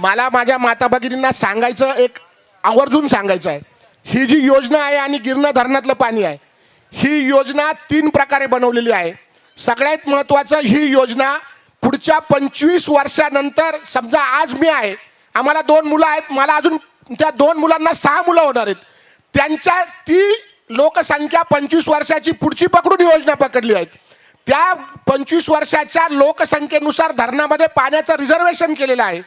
मला माझ्या माता भगिनींना सांगायचं एक आवर्जून सांगायचं आहे. ही जी योजना आहे आणि गिरणा धरणातलं पाणी आहे ही योजना तीन प्रकारे बनवलेली आहे. सगळ्यात महत्त्वाचं ही योजना पुढच्या पंचवीस वर्षानंतर समजा आज मी आहे आम्हाला दोन मुलं आहेत मला अजून त्या दोन मुलांना सहा मुलं होणार आहेत. त्यांच्या ती लोकसंख्या पंचवीस वर्षाची पुढची पकडून योजना पकडली आहेत त्या पंचवीस वर्षाच्या लोकसंख्येनुसार धरणामध्ये पाण्याचं रिझर्वेशन केलेलं आहे.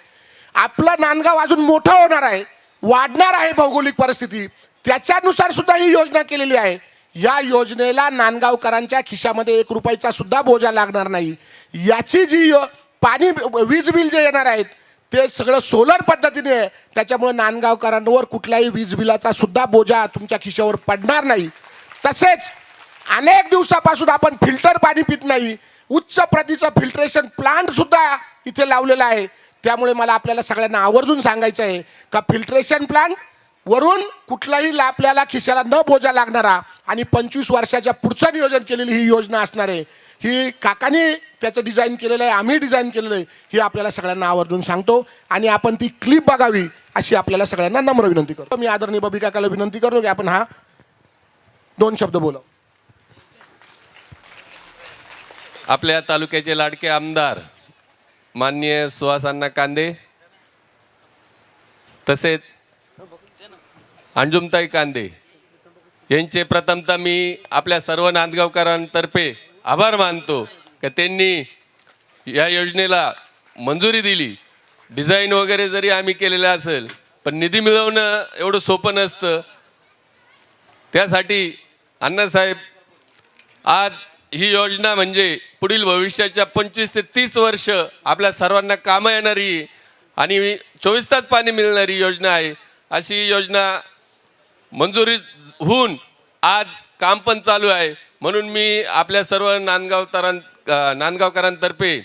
आपलं नांदगाव अजून मोठं होणार आहे वाढणार आहे भौगोलिक परिस्थिती. त्याच्यानुसार सुद्धा ही योजना केलेली आहे. या योजनेला नांदगावकरांच्या खिशामध्ये एक रुपयाचा सुद्धा बोजा लागणार नाही. याची जी यो- पाणी वीज बिल जे येणार आहेत ते सगळं सोलर पद्धतीने आहे. त्याच्यामुळे नांदगावकरांवर कुठल्याही वीज बिलाचा सुद्धा बोजा तुमच्या खिशावर पडणार नाही. तसेच अनेक दिवसापासून आपण फिल्टर पाणी पित नाही. उच्च प्रतीचं फिल्ट्रेशन प्लांट सुद्धा इथे लावलेला आहे. त्यामुळे मला आपल्याला सगळ्यांना आवर्जून सांगायचं आहे का फिल्ट्रेशन प्लांट वरून कुठलाही ला- आपल्याला खिशाला न बोजा लागणारा आणि पंचवीस वर्षाच्या पुढचं नियोजन केलेली ही योजना असणार आहे. ही काकाने त्याचं डिझाईन केलेलं आहे आम्ही डिझाईन केलेलं आहे ही आपल्याला सगळ्यांना आवर्जून सांगतो. आणि आपण ती क्लिप बघावी अशी आपल्याला सगळ्यांना नम्र विनंती करतो. मी आदरणीय बबी काकाला विनंती करतो की आपण हा दोन शब्द बोलाव. आपल्या तालुक्याचे लाडके आमदार माननीय सुहासांना कांदे. तसेच अंजुमताई कांदे. यांचे प्रथमतः मी आपल्या सर्व नांदगावकरांतर्फे आभार मानतो का त्यांनी या योजनेला मंजुरी दिली. डिझाईन वगैरे जरी आम्ही केलेलं असेल पण निधी मिळवणं एवढं सोपं नसतं. त्यासाठी अण्णासाहेब आज ही योजना म्हणजे पुढील भविष्याच्या पंचवीस ते तीस वर्ष आपल्या सर्वांना कामं येणारी आणि चोवीस तास पाणी मिळणारी योजना आहे. अशी योजना मंजुरी होऊन आज काम पण चालू आहे. म्हणून मी आपल्या सर्व नांदगावतरां नांदगावकरांतर्फे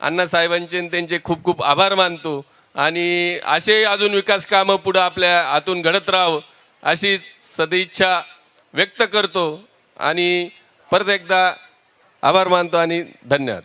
अण्णासाहेबांचे आणि त्यांचे खूप खूप आभार मानतो. आणि असे अजून विकास कामं पुढं आपल्या हातून घडत राहावं अशी सदिच्छा व्यक्त करतो. आणि परत एकदा आभार मानतो आणि धन्यवाद.